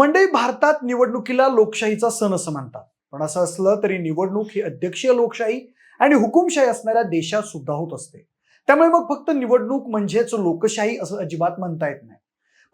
मंडळी भारतात निवडणुकीला लोकशाहीचा सण असं म्हणतात. पण असं असलं तरी निवडणूक ही अध्यक्षीय लोकशाही आणि हुकुमशाही असणाऱ्या देशात सुद्धा होत असते. त्यामुळे मग फक्त निवडणूक म्हणजेच लोकशाही असं अजिबात म्हणता येत नाही.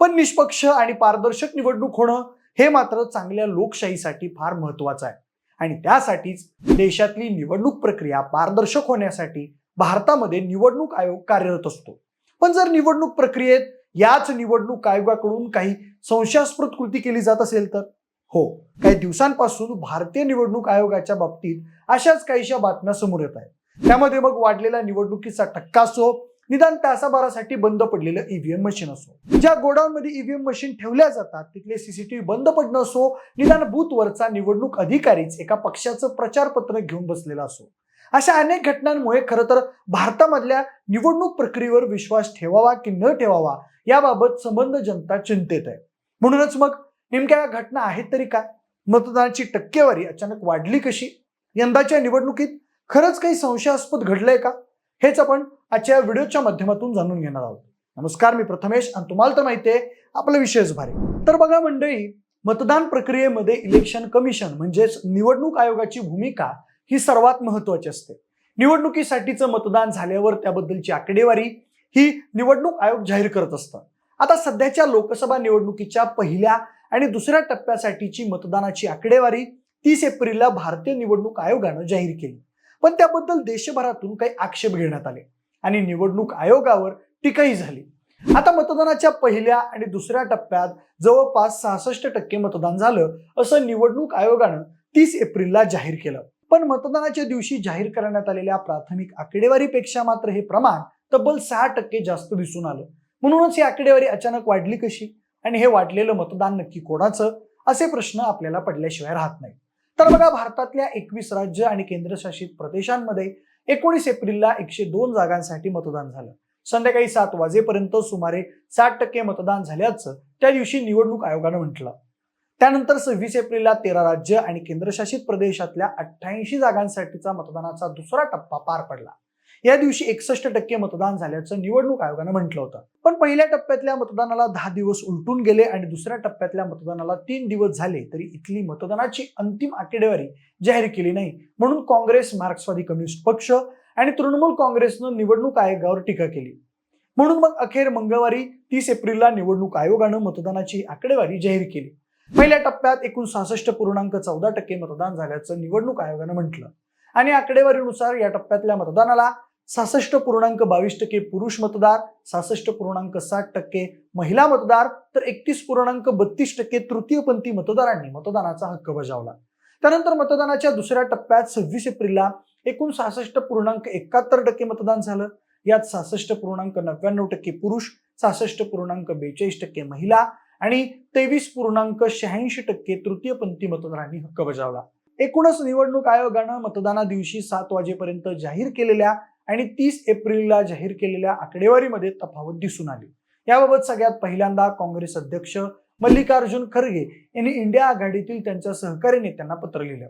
पण निष्पक्ष आणि पारदर्शक निवडणूक होणं हे मात्र चांगल्या लोकशाहीसाठी फार महत्वाचं आहे. आणि त्यासाठीच देशातली निवडणूक प्रक्रिया पारदर्शक होण्यासाठी भारतामध्ये निवडणूक आयोग कार्यरत असतो. पण जर निवडणूक प्रक्रियेत याच निवडणूक आयोगाकडून काही संशयास्पद कृती केली जात असेल तर? हो. काही दिवसांपासून भारतीय निवडणूक आयोगाच्या बाबतीत अशाच काहीशा बातम्या समोर येत आहेत. त्यामध्ये मग वाढलेला निवडणुकीचा टक्का असो निदान तासाभरासाठी बंद पडलेलं ईव्हीएम मशीन असो. ज्या गोडाऊनमध्ये ईव्हीएम मशीन ठेवल्या जातात तिथले सीसीटीव्ही बंद पडणं असो निदान बूथवरचा निवडणूक अधिकारीच एका पक्षाचं प्रचारपत्र घेऊन बसलेला असो. अशा अनेक घटनांमुळे खरं तर भारतामधल्या निवडणूक प्रक्रियेवर विश्वास ठेवावा की न ठेवावा याबाबत संबंध जनता चिंतेत आहे. म्हणूनच मग नेमक्या या घटना आहेत तरी काय? मतदानाची टक्केवारी अचानक वाढली कशी? यंदाच्या निवडणुकीत खरंच काही संशयास्पद घडलंय का? हेच आपण आजच्या व्हिडिओच्या माध्यमातून जाणून घेणार आहोत. नमस्कार मी प्रथमेश आणि तुम्हाला तर माहिती आहे आपला विषयच भारी. तर बघा मंडळी मतदान प्रक्रियेमध्ये इलेक्शन कमिशन म्हणजेच निवडणूक आयोगाची भूमिका ही सर्वात महत्वाची असते. निवडणुकीसाठीचं मतदान झाल्यावर त्याबद्दलची आकडेवारी ही निवडणूक आयोग जाहीर करत असतं. आता सध्याच्या लोकसभा निवडणुकीच्या पहिल्या आणि दुसऱ्या टप्प्यासाठीची मतदानाची आकडेवारी तीस एप्रिलला भारतीय निवडणूक आयोगानं जाहीर केली. पण त्याबद्दल देशभरातून काही आक्षेप घेण्यात आले आणि निवडणूक आयोगावर टीकाही झाली. आता मतदानाच्या पहिल्या आणि दुसऱ्या टप्प्यात जवळपास सहासष्ट टक्के मतदान झालं असं निवडणूक आयोगानं तीस एप्रिलला जाहीर केलं. पण मतदानाच्या दिवशी जाहीर करण्यात आलेल्या प्राथमिक आकडेवारीपेक्षा मात्र हे प्रमाण तब्बल सहा टक्के जास्त दिसून आलं. म्हणूनच ही आकडेवारी अचानक वाढली कशी? आणि हे वाढलेलं मतदान नक्की कोणाचं? असे प्रश्न आपल्याला पडल्याशिवाय राहत नाही तर बघा भारतातल्या एकवीस राज्य आणि केंद्रशासित प्रदेशांमध्ये एकोणीस एप्रिलला एकशे दोन जागांसाठी मतदान झालं. संध्याकाळी सात वाजेपर्यंत सुमारे साठ टक्के मतदान झाल्याचं त्या दिवशी निवडणूक आयोगानं म्हटलं. त्यानंतर सव्वीस एप्रिलला तेरा राज्य आणि केंद्रशासित प्रदेशातल्या अठ्ठ्याऐंशी जागांसाठीचा मतदानाचा दुसरा टप्पा पार पडला. या दिवशी एकसष्ट टक्के मतदान झाल्याचं निवडणूक आयोगानं म्हटलं होतं. पण पहिल्या टप्प्यातल्या मतदानाला दहा दिवस उलटून गेले आणि दुसऱ्या टप्प्यातल्या मतदानाला तीन दिवस झाले तरी इथली मतदानाची अंतिम आकडेवारी जाहीर केली नाही. म्हणून काँग्रेस मार्क्सवादी कम्युनिस्ट पक्ष आणि तृणमूल काँग्रेसनं निवडणूक आयोगावर टीका केली. म्हणून मग अखेर मंगळवारी तीस एप्रिलला निवडणूक आयोगानं मतदानाची आकडेवारी जाहीर केली. पहिल्या टप्प्यात एकूण सहासष्ट पूर्णांक चौदा टक्के मतदान झाल्याचं निवडणूक आयोगानं म्हटलं. आणि आकडेवारीनुसार या टप्प्यातल्या मतदानाला सहासष्ट पूर्णांक बावीस टक्के पुरुष मतदार सहासष्ट पूर्णांक साठ टक्के महिला मतदार तर एकतीस पूर्णांक बत्तीस टक्के तृतीयपंथी मतदारांनी मतदानाचा हक्क बजावला. त्यानंतर मतदानाच्या दुसऱ्या टप्प्यात सव्वीस एप्रिलला एकूण सहासष्ट पूर्णांक एकाहत्तर टक्के मतदान झालं. यात सहासष्ट पूर्णांक नव्याण्णव टक्के पुरुष सहासष्ट पूर्णांक बेचाळीस टक्के महिला आणि तेवीस पूर्णांक शहाऐंशी टक्के तृतीयपंथी मतदारांनी हक्क बजावला. एकूणच निवडणूक आयोगानं मतदाना दिवशी सात वाजेपर्यंत जाहीर केलेल्या आणि तीस एप्रिलला जाहीर केलेल्या आकडेवारीमध्ये तफावत दिसून आली. याबाबत सगळ्यात पहिल्यांदा काँग्रेस अध्यक्ष मल्लिकार्जुन खरगे यांनी इंडिया आघाडीतील त्यांच्या सहकारी नेत्यांना पत्र लिहिलं.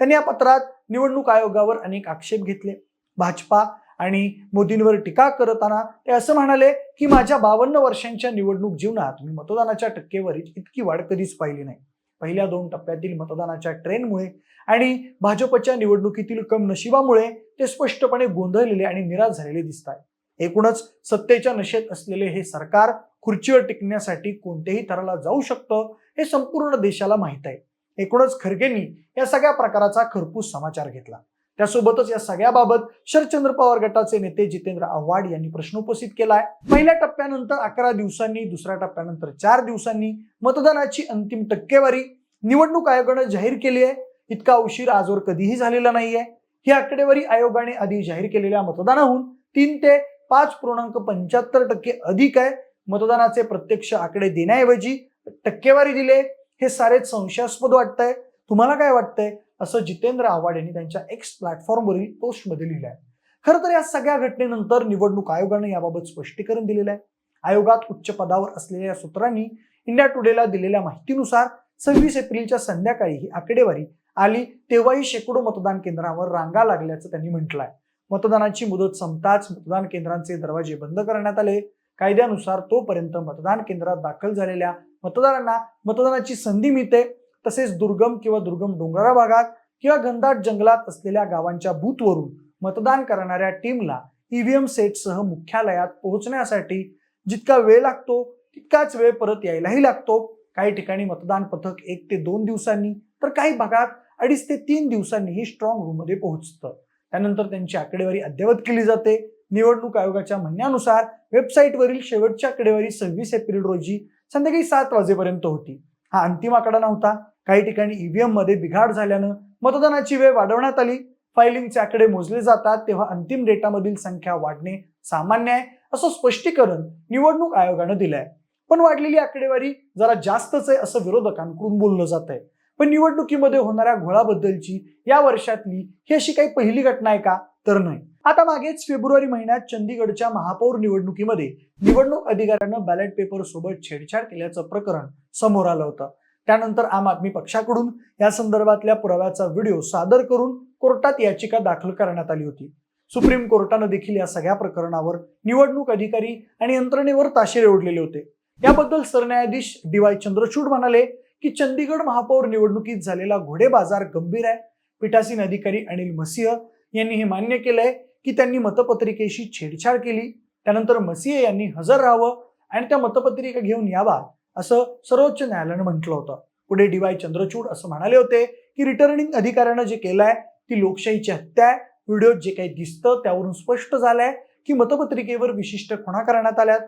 त्यांनी या पत्रात निवडणूक आयोगावर अनेक आक्षेप घेतले. भाजपा आणि मोदींवर टीका करताना ते असं म्हणाले की माझ्या बावन्न वर्षांच्या निवडणूक जीवनात मी मतदानाच्या टक्केवारीत इतकी वाढ कधीच पाहिली नाही. पहिल्या दोन टप्प्यातील मतदानाच्या ट्रेनमुळे आणि भाजपच्या निवडणुकीतील कम नशिबामुळे ते स्पष्टपणे गोंधळलेले आणि निराश झालेले दिसत आहे एकूणच सत्तेच्या नशेत असलेले हे सरकार खुर्चीवर टिकण्यासाठी कोणत्याही थराला जाऊ शकतं हे संपूर्ण देशाला माहीत आहे. एकूणच खरगेंनी या सगळ्या प्रकाराचा खरपूस समाचार घेतला. त्यासोबतच या सगळ्याबाबत शरदचंद्र पवार गटाचे नेते जितेंद्र आव्हाड यांनी प्रश्न उपस्थित केला आहे पहिल्या टप्प्यानंतर अकरा दिवसांनी दुसऱ्या टप्प्यानंतर चार दिवसांनी मतदानाची अंतिम टक्केवारी निवडणूक आयोगानं जाहीर केली आहे. इतका उशीर आजवर कधीही झालेला नाहीये. ही आकडेवारी आयोगाने आधी जाहीर केलेल्या मतदानाहून तीन ते पाच पूर्णांक पंच्याहत्तर टक्के अधिक आहे. मतदानाचे प्रत्यक्ष आकडे देण्याऐवजी टक्केवारी दिले. हे सारेच संशयास्पद वाटतंय. तुम्हाला काय वाटतंय? असं जितेंद्र आव्हाड यांनी त्यांच्या एक्स प्लॅटफॉर्मवरील पोस्टमध्ये लिहिलं आहे खरं तर या सगळ्या घटनेनंतर निवडणूक आयोगानं याबाबत स्पष्टीकरण दिलेलं आहे आयोगात उच्च पदावर असलेल्या सूत्रांनी इंडिया टुडेला दिलेल्या माहितीनुसार सव्वीस एप्रिलच्या संध्याकाळी ही आकडेवारी आली. तेव्हाही शेकडो मतदान केंद्रांवर रांगा लागल्याचं त्यांनी म्हटलं आहे मतदानाची मुदत संपताच मतदान केंद्रांचे दरवाजे बंद करण्यात आले. कायद्यानुसार तोपर्यंत मतदान केंद्रात दाखल झालेल्या मतदारांना मतदानाची संधी मिळते. तसेच दुर्गम किंवा दुर्गम डोंगराळ भागात किंवा घनदाट जंगलात असलेल्या गावांच्या बूथवरून मतदान करणाऱ्या टीमला ईव्हीएम सेटसह मुख्यालयात पोहोचण्यासाठी जितका वेळ लागतो तितकाच वेळ परत यायलाही लागतो. काही ठिकाणी मतदान पथक एक ते दोन दिवसांनी तर काही भागात अडीच ते तीन दिवसांनीही स्ट्रॉंग रूममध्ये पोहोचतं. त्यानंतर त्यांची आकडेवारी अद्ययावत केली जाते. निवडणूक आयोगाच्या म्हणण्यानुसार वेबसाईटवरील शेवटची आकडेवारी सव्वीस एप्रिल रोजी संध्याकाळी सात वाजेपर्यंत होती. हा अंतिम आकडा नव्हता. काही ठिकाणी ईव्हीएममध्ये बिघाड झाल्यानं मतदानाची वेळ वाढवण्यात आली. फायलिंगचे आकडे मोजले जातात तेव्हा अंतिम डेटामधील संख्या वाढणे सामान्य आहे असं स्पष्टीकरण निवडणूक आयोगानं दिलंय. पण वाढलेली आकडेवारी जरा जास्तच आहे असं विरोधकांकडून बोललं जात आहे पण निवडणुकीमध्ये होणाऱ्या घोळाबद्दलची या वर्षातली ही अशी काही पहिली घटना आहे का? तर नाही. आता मागेच फेब्रुवारी महिन्यात चंदीगडच्या महापौर निवडणुकीमध्ये निवडणूक अधिकाऱ्यानं बॅलेट पेपर सोबत छेडछाड केल्याचं प्रकरण समोर आलं होतं. त्यानंतर आम आदमी पक्षाकडून या संदर्भातल्या पुराव्याचा व्हिडिओ सादर करून कोर्टात याचिका दाखल करण्यात आली होती. सुप्रीम कोर्टानं देखील या सगळ्या प्रकरणावर निवडणूक अधिकारी आणि यंत्रणेवर ताशेरे ओढलेले होते. याबद्दल सरन्यायाधीश डी वाय चंद्रचूड म्हणाले की चंदीगड महापौर निवडणुकीत झालेला घोडेबाजार गंभीर आहे. पीठासीन अधिकारी अनिल मसिंह यांनी हे मान्य केलंय की त्यांनी मतपत्रिकेशी छेडछाड केली. त्यानंतर मसीहे यांनी हजर राहावं आणि त्या मतपत्रिका घेऊन यावा असं सर्वोच्च न्यायालयानं म्हटलं होतं. पुढे डी वाय चंद्रचूड असं म्हणाले होते की रिटर्निंग अधिकाऱ्यानं जे केलंय ती लोकशाहीची हत्या आहे. व्हिडिओत जे काही दिसतं त्यावरून स्पष्ट झालंय की मतपत्रिकेवर विशिष्ट खुणा करण्यात आल्यात.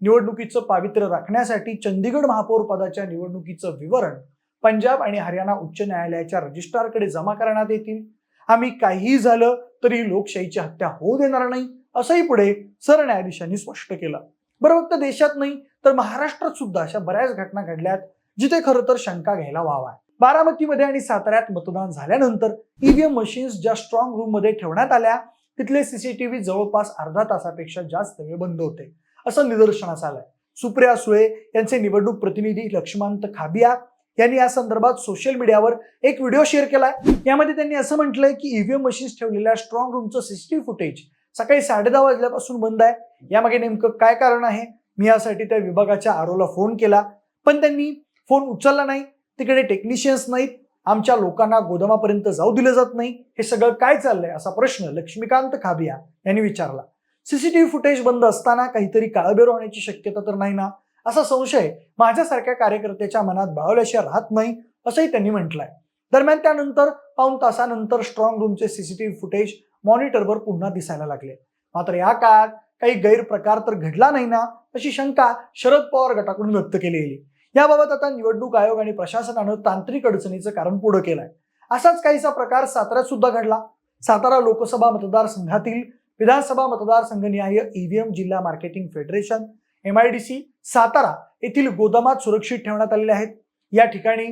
निवडणुकीचं पावित्र्य राखण्यासाठी चंदीगड महापौर पदाच्या निवडणुकीचं विवरण पंजाब आणि हरियाणा उच्च न्यायालयाच्या रजिस्ट्रारकडे जमा करण्यात येतील. आम्ही काहीही झालं तरी लोकशाहीची हत्या होऊ देणार नाही असंही पुढे सरन्यायाधीशांनी स्पष्ट केलं. बरं फक्त देशात नाही तर महाराष्ट्रात सुद्धा अशा बऱ्याच घटना घडल्यात जिथे खरं तर शंका घ्यायला वाव आहे. बारामतीमध्ये आणि साताऱ्यात मतदान झाल्यानंतर ईव्हीएम मशीन्स ज्या स्ट्रॉंग रूममध्ये ठेवण्यात आल्या तिथले सीसीटीव्ही जवळपास अर्धा तासापेक्षा जास्त वेळ बंद होते. असं निदर्शनास आलंय. सुप्रिया सुळे यांचे निवडणूक प्रतिनिधी लक्ष्मंत खाबिया यांनी या संदर्भात सोशल मीडियावर एक व्हिडिओ शेअर केलाय. यामध्ये त्यांनी असं म्हटलंय की ईव्हीएम मशीन्स ठेवलेल्या स्ट्रॉंग रूमचं सीसीटीव्ही फुटेज सकाळी साडे दहा वाजल्यापासून बंद आहे. यामागे नेमकं काय कारण आहे? मी यासाठी त्या विभागाच्या आरोला फोन केला. पण त्यांनी फोन उचलला नाही. तिकडे टेक्निशियन्स नाहीत. आमच्या लोकांना गोदामापर्यंत जाऊ दिलं जात नाही. हे सगळं काय चाललंय? असा प्रश्न लक्ष्मीकांत खाबिया यांनी विचारला. सीसीटीव्ही फुटेज बंद असताना काहीतरी काळबेर होण्याची शक्यता तर नाही ना? असा संशय माझ्यासारख्या कार्यकर्त्याच्या मनात बाळवल्याशिवाय राहत नाही असंही त्यांनी म्हटलंय. दरम्यान त्यानंतर पाऊन तासानंतर स्ट्रॉंग रूमचे सीसीटीव्ही फुटेज मॉनिटरवर पुन्हा दिसायला लागले. मात्र या काळात काही गैरप्रकार तर घडला नाही ना अशी शंका शरद पवार गटाकडून व्यक्त केली गेली. याबाबत आता निवडणूक आयोग आणि प्रशासनानं तांत्रिक अडचणीचं कारण पुढं केलंय. असाच काहीसा प्रकार साताऱ्यात सुद्धा घडला. सातारा लोकसभा मतदारसंघातील विधानसभा मतदारसंघनिहाय ईव्हीएम जिल्हा मार्केटिंग फेडरेशन एमआयडीसी सातारा येथील गोदामात सुरक्षित ठेवण्यात आलेले आहेत. या ठिकाणी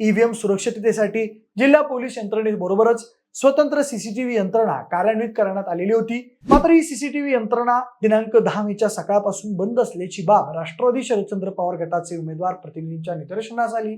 ईव्हीएम सुरक्षिततेसाठी जिल्हा पोलीस यंत्रणेबरोबरच स्वतंत्र सीसीटीव्ही यंत्रणा कार्यान्वित करण्यात आलेली होती. मात्र ही सीसीटीव्ही यंत्रणा दिनांक दहा मेच्या सकाळपासून बंद असल्याची बाब राष्ट्रवादी शरदचंद्र पवार गटाचे उमेदवार प्रतिनिधींच्या निदर्शनास आली.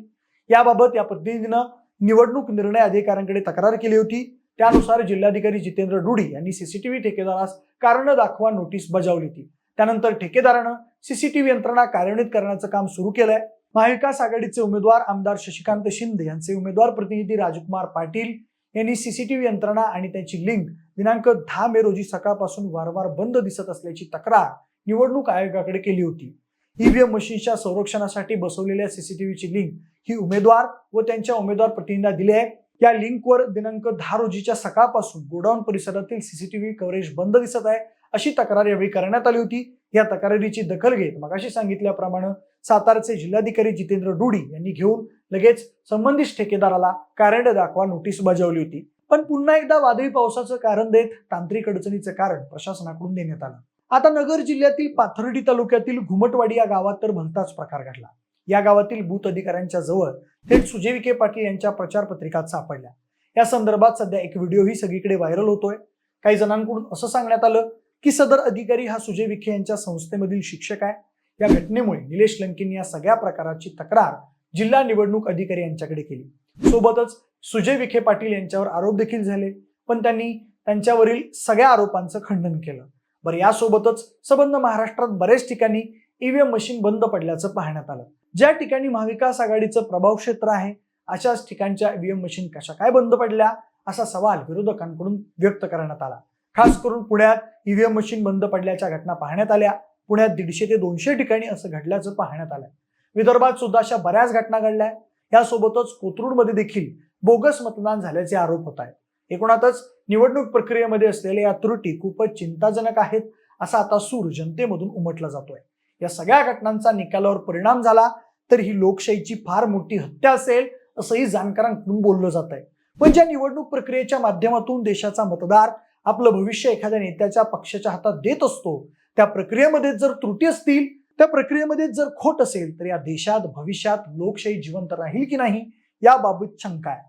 याबाबत या प्रतिनिधीनं निवडणूक निर्णय अधिकाऱ्यांकडे तक्रार केली होती. त्यानुसार जिल्हाधिकारी जितेंद्र डुडी यांनी सीसीटीव्ही ठेकेदारास कारण दाखवा नोटीस बजावली होती. त्यानंतर ठेकेदारानं सीसीटीव्ही यंत्रणा कार्यान्वित करण्याचं काम सुरू केलंय. महाविकास आघाडीचे उमेदवार आमदार शशिकांत शिंदे यांचे उमेदवार प्रतिनिधी राजकुमार पाटील यांनी सीसीटीव्ही यंत्रणा आणि त्याची लिंक दिनांक दहा मे रोजी सकाळपासून वारंवार बंद दिसत असल्याची तक्रार निवडणूक आयोगाकडे केली होती. ईव्हीएम मशीनच्या संरक्षणासाठी बसवलेल्या सीसीटीव्हीची लिंक ही उमेदवार व त्यांच्या उमेदवार प्रतिनिधींना दिली आहे. या लिंकवर दिनांक दहा रोजीच्या सकाळपासून गोडाऊन परिसरातील सीसीटीव्ही कव्हरेज बंद दिसत आहे. अशी तक्रार यावेळी करण्यात आली होती. या तक्रारीची दखल घेत मगाशी सांगितल्याप्रमाणे सातारचे जिल्हाधिकारी जितेंद्र डुडी यांनी घेऊन लगेच संबंधित ठेकेदाराला कार्यालय दाखवा नोटीस बजावली होती. पण पुन्हा एकदा वादळी पावसाचं कारण देत तांत्रिक अडचणीचं कारण प्रशासनाकडून देण्यात आलं. आता नगर जिल्ह्यातील पाथर्डी तालुक्यातील घुमटवाडी या गावात तर भलताच प्रकार घडला. या गावातील बूथ अधिकाऱ्यांच्या जवळ थेट सुजय विखे पाटील यांच्या प्रचार पत्रिकात सापडल्या. या संदर्भात सध्या एक व्हिडिओही सगळीकडे व्हायरल होतोय. काही जणांकडून असं सांगण्यात आलं की सदर अधिकारी हा सुजय विखे यांच्या संस्थेमधील शिक्षक आहे. या घटनेमुळे निलेश लंकेंनी या सगळ्या प्रकाराची तक्रार जिल्हा निवडणूक अधिकारी यांच्याकडे केली. सोबतच सुजय विखे पाटील यांच्यावर आरोप देखील झाले पण त्यांनी त्यांच्यावरील सगळ्या आरोपांचं खंडन केलं. बरं यासोबतच संबंध महाराष्ट्रात बरेच ठिकाणी ईव्हीएम मशीन बंद पडल्याचं पाहण्यात आलं. ज्या ठिकाणी महाविकास आघाडीचं प्रभाव क्षेत्र आहे अशाच ठिकाणच्या ईव्हीएम मशीन कशा काय बंद पडल्या असा सवाल विरोधकांकडून व्यक्त करण्यात आला. खास करून पुण्यात ईव्हीएम मशीन बंद पडल्याच्या घटना पाहण्यात आल्या. पुण्यात दीडशे ते दोनशे ठिकाणी असं घडल्याचं पाहण्यात आलंय. विदर्भात सुद्धा अशा बऱ्याच घटना घडल्या यासोबतच कोथरूडमध्ये देखील बोगस मतदान झाल्याचे आरोप होत आहेत. एकूणातच निवडणूक प्रक्रियेमध्ये असलेल्या या त्रुटी खूपच चिंताजनक आहेत असा आता सूर जनतेमधून उमटला जातोय. या सगळ्या घटनांचा निकालावर परिणाम झाला तर ही लोकशाहीची फार मोठी हत्या असेल असंही जाणकारांकडून बोललं जात आहे पण ज्या निवडणूक प्रक्रियेच्या माध्यमातून देशाचा मतदार आपलं भविष्य एखाद्या नेत्याच्या पक्षाच्या हातात देत असतो त्या प्रक्रियेमध्ये जर त्रुटी असतील त्या प्रक्रियेमध्ये जर खोट असेल तर या देशात भविष्यात लोकशाही जिवंत राहील की नाही याबाबत शंका आहे.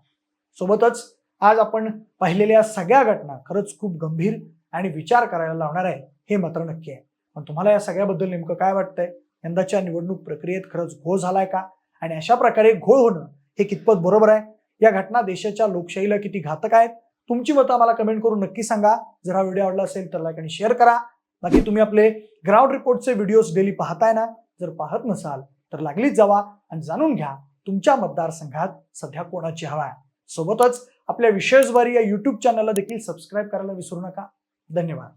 सोबतच आज आपण पाहिलेल्या या सगळ्या घटना खरंच खूप गंभीर आणि विचार करायला लावणार आहे हे मात्र नक्की आहे. पण तुम्हाला या सगळ्याबद्दल नेमकं काय वाटतंय? यंदाच्या निवडणूक प्रक्रियेत खरंच घोळ झालाय का? आणि अशा प्रकारे घोळ होणं हे कितपत बरोबर आहे? या घटना देशाच्या लोकशाहीला किती घातक आहेत? तुमची मतं आम्हाला कमेंट करून नक्की सांगा. जर हा व्हिडिओ आवडला असेल तर लाईक आणि शेअर करा. बाकी तुम्ही आपले ग्राउंड रिपोर्टचे व्हिडिओज डेली पाहताय ना जर पाहत नसाल तर लागलीच जावा आणि जाणून घ्या तुमच्या मतदारसंघात सध्या कोणाची हवा आहे. सोबतच आपल्या विशेषवारी या युट्यूब चॅनलला देखील सबस्क्राईब करायला विसरू नका. धन्यवाद.